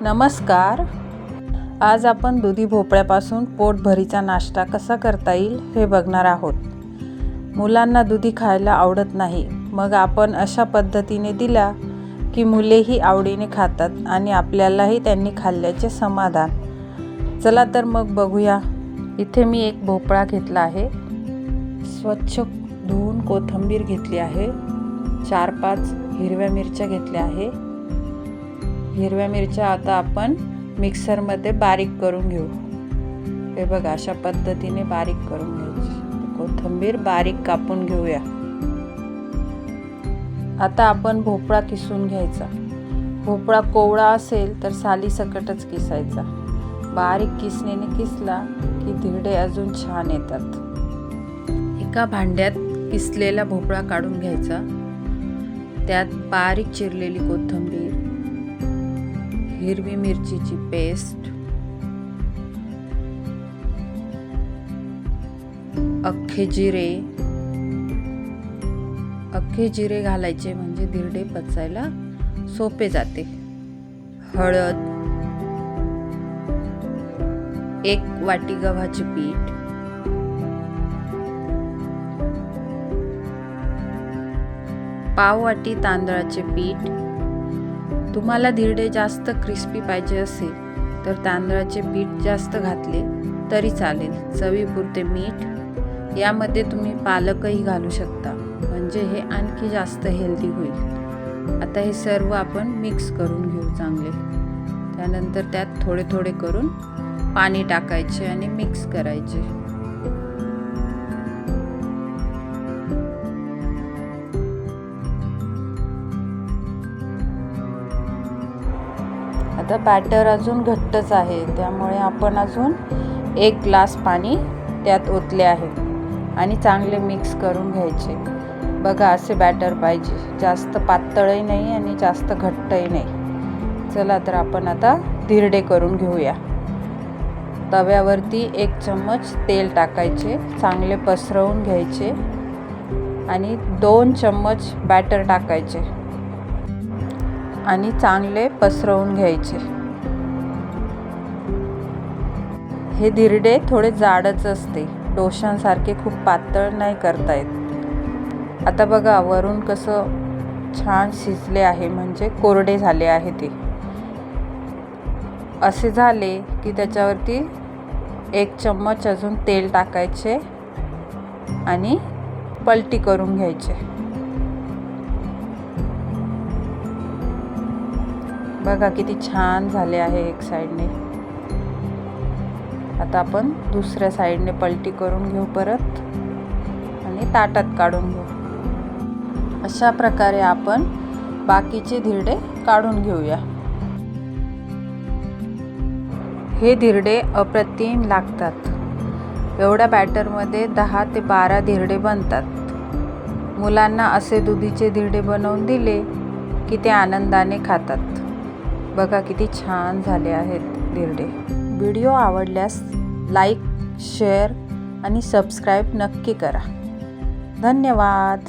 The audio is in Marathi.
नमस्कार. आज आपण दुधी भोपळ्यापासून पोटभरीचा नाश्ता कसा करता येईल हे बघणार आहोत. मुलांना दुधी खायला आवडत नाही. मग आपण अशा पद्धतीने दिला की मुलेही आवडीने खातात आणि आपल्यालाही त्यांनी खाल्ल्याचे समाधान. चला तर मग बघूया. इथे मी एक भोपळा घेतला आहे. स्वच्छ धुवून कोथिंबीर घेतली आहे. चार पाच हिरव्या मिरच्या घेतल्या आहे. हिरव्या मिरच्या आता आपण मिक्सरमध्ये बारीक करून घेऊ. हे बघा अशा पद्धतीने बारीक करून घ्यायची. कोथिंबीर बारीक कापून घेऊया. आता आपण भोपळा किसून घ्यायचा. भोपळा कोवळा असेल तर साली सकटच किसायचा. बारीक किसणीने किसला की धिरडे अजून छान येतात. एका भांड्यात किसलेला भोपळा काढून घ्यायचा. त्यात बारीक चिरलेली कोथिंबीर हिरवी मिरचीची पेस्ट अख्खे जिरे. अख्खे जिरे घालायचे म्हणजे धिरडे पचायला सोपे जाते. हळद एक वाटी गव्हाचे पीठ पाव वाटी तांदळाचे पीठ तुम्हाला धिरडे जास्त क्रिस्पी पाहिजे असेल तर तांदळाचे पीठ जास्त घातले तरी चालेल. चवीपुरते मीठ. यामध्ये तुम्ही पालकही घालू शकता. म्हणजे हे आणखी जास्त हेल्दी होईल. आता हे सर्व आपण मिक्स करून घेऊ चांगले. त्यानंतर त्यात थोडे थोडे करून पाणी टाकायचे आणि मिक्स करायचे. आता बॅटर अजून घट्टच आहे. त्यामुळे आपण अजून एक ग्लास पाणी त्यात ओतले आहे. आणि चांगले मिक्स करून घ्यायचे. बघा असे बॅटर पाहिजे. जास्त पातळही नाही आणि जास्त घट्टही नाही. चला तर आपण आता धिरडे करून घेऊया. तव्यावरती एक चम्मच तेल टाकायचे. चांगले पसरवून घ्यायचे. आणि दोन चम्मच बॅटर टाकायचे. आणि चांगले पसरवून घ्यायचे. हे धिरडे थोडे जाडच असते. डोशांसारखे खूप पातळ नाही करता येत. आता बघा वरून कसं छान शिजले आहे म्हणजे कोरडे झाले आहे ते. असे झाले की त्याच्यावरती एक चम्मच अजून तेल टाकायचे आणि पलटी करून घ्यायचे. बघा किती छान झाले आहे एक साईडने. आता आपण दुसऱ्या साईडने पलटी करून घेऊ परत आणि ताटात काढून घेऊ. अशा प्रकारे आपण बाकीचे धिरडे काढून घेऊया. हे धिरडे अप्रतिम लागतात. एवढ्या बॅटरमध्ये दहा ते बारा धिरडे बनतात. मुलांना असे दुधीचे धिरडे बनवून दिले की ते आनंदाने खातात. बघा किती छान झाले आहेत धिरडे व्हिडिओ आवडल्यास लाईक शेअर आणि सबस्क्राईब नक्की करा. धन्यवाद.